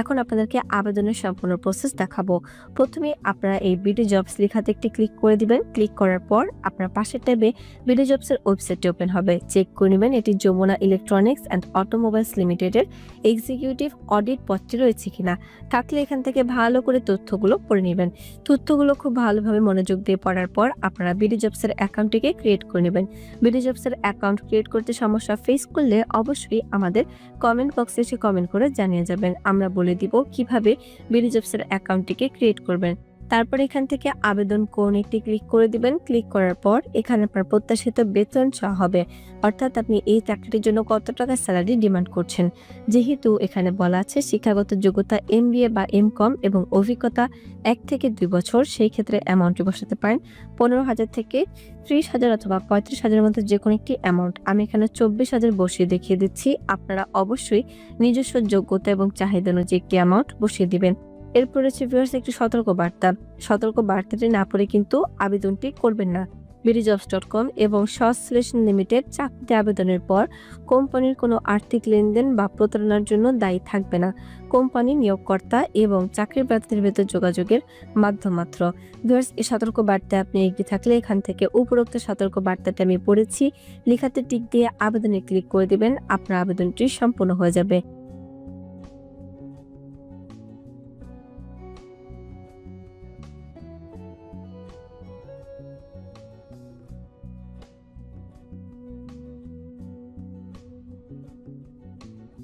এখন আপনাদেরকে আবেদনের সম্পূর্ণ প্রসেস দেখাবো। প্রথমে আপনারা এই বিডি জবস লেখাতে একটি ক্লিক করে দিবেন। ক্লিক করার পর আপনার পাশের ট্যাবে বিডি জবসের ওয়েবসাইটটি ওপেন হবে। চেক করে নেবেন, এটি যমুনা ইলেকট্রনিক্স অ্যান্ড অটোমোবাইলস লিমিটেডের এক্সিকিউটিভ অডিট পদটি রয়েছে কিনা। থাকলে এখান থেকে ভালো করে তথ্যগুলো পড়ে নেবেন। তথ্যগুলো খুব ভালোভাবে মনোযোগ দিয়ে পড়ার পর আপনারা বিডি জবসের অ্যাকাউন্টটিকে ক্রিয়েট করে নেবেন। বিডি জবসের অ্যাকাউন্ট ক্রিয়েট করতে সমস্যা ফেস করলে অবশ্যই আমাদের কমেন্ট বক্সে এসে কমেন্ট করে জানিয়ে যাবেন। আমরা বলে দিব কীভাবে বিলিজপসের অ্যাকাউন্টটিকে ক্রিয়েট করবেন। তারপর এখান থেকে আবেদন কোন একটি ক্লিক করে দিবেন। ক্লিক করার পর এখানে আপনার প্রত্যাশিত বেতন চাওয়া হবে, অর্থাৎ আপনি এই চাকরিটির জন্য কত টাকা স্যালারি ডিমান্ড করছেন। যেহেতু এখানে বলা আছে শিক্ষাগত যোগ্যতা এম বা এম কম এবং অভিজ্ঞতা এক থেকে দুই বছর, সেই ক্ষেত্রে অ্যামাউন্টটি বসাতে পারেন। পনেরো হাজার থেকে ত্রিশ হাজার অথবা পঁয়ত্রিশ হাজারের মধ্যে যে কোনো একটি অ্যামাউন্ট আমি এখানে চব্বিশ হাজার বসিয়ে দেখিয়ে দিচ্ছি। আপনারা অবশ্যই নিজস্ব যোগ্যতা এবং চাহিদা অনুযায়ী একটি অ্যামাউন্ট বসিয়ে দিবেন। এরপর রয়েছে ভিউয়ার্স একটি সতর্ক বার্তা। সতর্ক বার্তাটি না পড়ে কিন্তু আবেদনটি করবেন না। বিডিজবস ডট কম এবং সলিউশন লিমিটেড চাকরিতে আবেদনের পর কোম্পানির কোনো আর্থিক লেনদেন বা প্রতারণার জন্য দায়ী থাকবে না। কোম্পানি নিয়োগকর্তা এবং চাকরির প্রার্থীর ভেতর যোগাযোগের মাধ্যম মাত্র ভিউয়ার্স এই সতর্ক বার্তায় আপনি এগিয়ে থাকলে এখান থেকে উপরোক্ত সতর্ক বার্তাটি আমি পড়েছি। লেখাতে টিক দিয়ে আবেদনে ক্লিক করে দিবেন, আপনার আবেদনটি সম্পূর্ণ হয়ে যাবে।